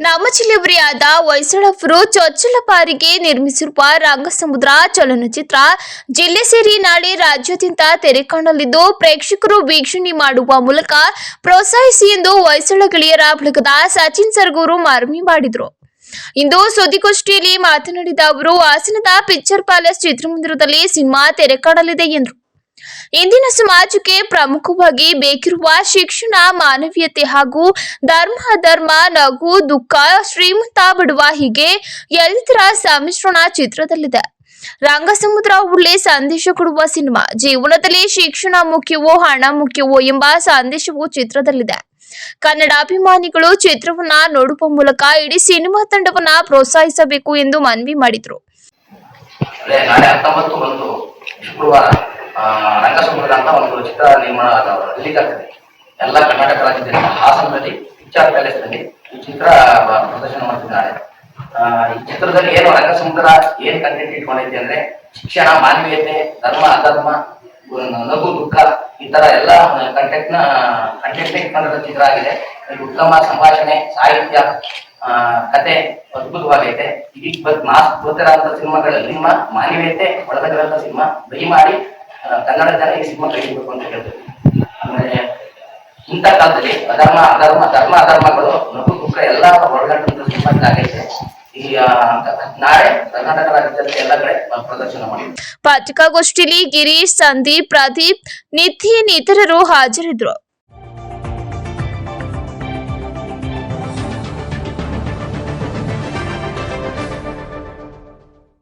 ನಮ್ಮ ಜಿಲ್ಲೆಯವರಿಯಾದ ಚೊಚ್ಚಲ ಪಾರಿಗೆ ನಿರ್ಮಿಸಿರುವ ರಂಗಸಮುದ್ರ ಚಲನಚಿತ್ರ ಜಿಲ್ಲೆ ಸೇರಿ ನಾಳೆ ರಾಜ್ಯಾದ್ಯಂತ ತೆರೆ ಕಾಣಲಿದ್ದು ಪ್ರೇಕ್ಷಕರು ವೀಕ್ಷಣೆ ಮಾಡುವ ಮೂಲಕ ಪ್ರೋತ್ಸಾಹಿಸಿ ಎಂದು ಹೊಯ್ಸಳ ಗೆಳೆಯರ ಬಳಗದ ಸಚಿನ್ ಸರ್ಗೂರು ಮಾರ್ಮಿ ಮಾಡಿದರು. ಇಂದು ಸುದ್ದಿಗೋಷ್ಠಿಯಲ್ಲಿ ಮಾತನಾಡಿದ ಅವರು, ಹಾಸನದ ಪಿಕ್ಚರ್ ಪ್ಯಾಲೇಸ್ ಚಿತ್ರಮಂದಿರದಲ್ಲಿ ಸಿನಿಮಾ ತೆರೆ ಕಾಣಲಿದೆ ಎಂದರು. ಇಂದಿನ ಸಮಾಜಕ್ಕೆ ಪ್ರಮುಖವಾಗಿ ಬೇಕಿರುವ ಶಿಕ್ಷಣ, ಮಾನವೀಯತೆ ಹಾಗೂ ಧರ್ಮ ಧರ್ಮ ನಗು, ದುಃಖ, ಶ್ರೀಮಂತ ಬಿಡುವ ಹೀಗೆ ಎಲ್ಲದರ ಸಮ್ಮಿಶ್ರಣ ಚಿತ್ರದಲ್ಲಿದೆ. ರಂಗಸಮುದ್ರ ಒಳ್ಳೆ ಸಂದೇಶ ಕೊಡುವ ಸಿನಿಮಾ, ಜೀವನದಲ್ಲಿ ಶಿಕ್ಷಣ ಮುಖ್ಯವೋ, ಹಣ ಮುಖ್ಯವೋ ಎಂಬ ಸಂದೇಶವು ಚಿತ್ರದಲ್ಲಿದೆ. ಕನ್ನಡಾಭಿಮಾನಿಗಳು ಚಿತ್ರವನ್ನ ನೋಡುವ ಮೂಲಕ ಇಡೀ ಸಿನಿಮಾ ತಂಡವನ್ನ ಪ್ರೋತ್ಸಾಹಿಸಬೇಕು ಎಂದು ಮನವಿ ಮಾಡಿದರು. ರಂಗಸಮುದ್ರ ಅಂತ ಒಂದು ಚಿತ್ರ ನಿರ್ಮಾಣ ರಿಲೀಸ್ ಆಗ್ತದೆ ಎಲ್ಲ ಕರ್ನಾಟಕ ರಾಜ್ಯದಲ್ಲಿ ಹಾಸನದಲ್ಲಿ ಪಿಕ್ಚರ್ ಪ್ಯಾಲೇಸ್ನಲ್ಲಿ ಈ ಚಿತ್ರ ಪ್ರದರ್ಶನ ಮಾಡ್ತಿದ್ದಾರೆ ಈ ಚಿತ್ರದಲ್ಲಿ ಏನು ರಂಗಸಮುದ್ರ ಏನ್ ಕಂಟೆಂಟ್ ಇಟ್ಕೊಂಡೈತೆ ಅಂದ್ರೆ ಶಿಕ್ಷಣ ಮಾನವೀಯತೆ ಧರ್ಮ ಅಧರ್ಮ ನಗು ದುಃಖ ಈ ತರ ಎಲ್ಲ ಕಂಟೆಂಟ್ನ ಕಂಟೆಂಟ್ ಇಟ್ಕೊಂಡಿರೋ ಚಿತ್ರ ಆಗಿದೆ ಉತ್ತಮ ಸಂಭಾಷಣೆ ಸಾಹಿತ್ಯ ಕತೆ ಅದ್ಭುತವಾಗೈತೆ ಇಡೀ ಮಾಸ್ ಗೊತ್ತಿರೋಂಥ ಸಿನಿಮಾಗಳಲ್ಲಿ ನಿಮ್ಮ ಮಾನವೀಯತೆ ಒಳಗಡಿರೋಂಥ ಸಿನಿಮಾ ದಯಮಾಡಿ ಕನ್ನಡ ಜನ ಈ ಸಿನಿಮಾ ಕೈಬೇಕು ಅಂತ ಹೇಳ್ತೀವಿ ಆಮೇಲೆ ಇಂಥ ಕಾಲದಲ್ಲಿ ಅಧರ್ಮ ಅಧರ್ಮ ಧರ್ಮ ಅಧರ್ಮಗಳು ನಗು ದುಃಖ ಎಲ್ಲ ಒಳಗಟ್ಟಂತ ಸಿನಿಮಾ ಇದಾಗೈತೆ ಈ ಆ, ನಾಳೆ ಕರ್ನಾಟಕ ರಾಜ್ಯದಲ್ಲಿ ಎಲ್ಲ ಕಡೆ ಪ್ರದರ್ಶನ ಮಾಡಿ. ಪತ್ರಿಕಾಗೋಷ್ಠಿಯಲ್ಲಿ ಗಿರೀಶ್ ಸಂದೀಪ್ ಪ್ರದೀಪ್ ನಿಧಿ ಇತರರು ಹಾಜರಿದ್ದರು